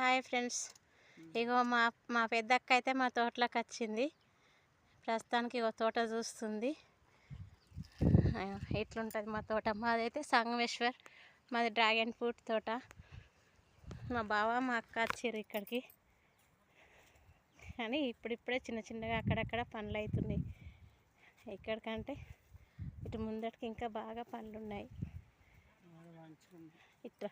Hi friends. ఇగో మా మా పెద్దక్క అయితే మా తోటలోకి వచ్చింది ప్రస్తుతానికి ఇగో తోట చూస్తుంది. ఆ, ఇట్లుంటుంది మా తోట? మాదైతే సంగమేశ్వర్ మాది డ్రాగన్ ఫ్రూట్ తోట. మా బావ మా అక్క వచ్చారు ఇక్కడికి. కానీ ఇప్పుడిప్పుడే చిన్న చిన్నగా అక్కడక్కడ పనులు అవుతున్నాయి ఎక్కడికంటే ఇటు ముందటికి ఇంకా బాగా పనులు ఉన్నాయి ఇట్లా.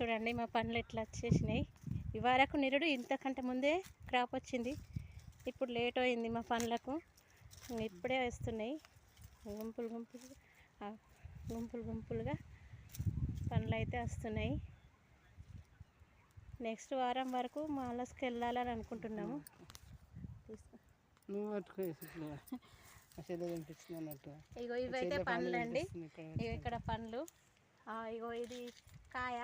చూడండి మా పండ్లు ఇట్లా వచ్చేసినాయి. ఈ వరకు నిరుడు ఇంతకంటే ముందే క్రాప్ వచ్చింది. ఇప్పుడు లేట్ అయింది మా పండ్లకు. ఇప్పుడే వస్తున్నాయి. గుంపులు గుంపులు గుంపులు గుంపులుగా పండ్లు అయితే వస్తున్నాయి. నెక్స్ట్ వారం వరకు మాలస్కి వెళ్ళాలని అనుకుంటున్నాము. ఇగో ఇవైతే పండ్లు అండి. ఇగో ఇక్కడ. పండ్లు. ఇగో ఇది కాయ.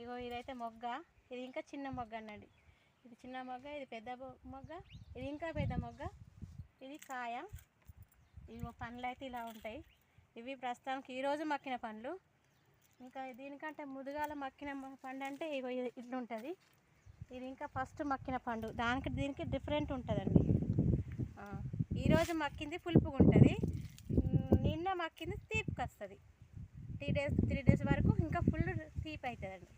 ఇగో ఇదైతే మొగ్గ. ఇది ఇంకా చిన్న మొగ్గ అన్నది. ఇది చిన్న మొగ్గ ఇది పెద్ద మొగ్గ ఇది ఇంకా పెద్ద మొగ్గ ఇది కాయ. ఇగో పండ్లు అయితే ఇలా ఉంటాయి. ఇవి ప్రస్తుతానికి ఈరోజు మక్కిన పండ్లు. ఇంకా దీనికంటే ముదుగాల మక్కిన పండు అంటే ఇగో ఇది ఉంటుంది ఇది ఇంకా ఫస్ట్ మక్కిన పండు. దానికి దీనికి డిఫరెంట్ ఉంటుందండి. ఈరోజు మక్కింది పులుపుగా ఉంటుంది నిన్న మక్కింది తీపికి వస్తుంది త్రీ డేస్ త్రీ డేస్ వరకు ఇంకా ఫుల్ తీపి అవుతుందండి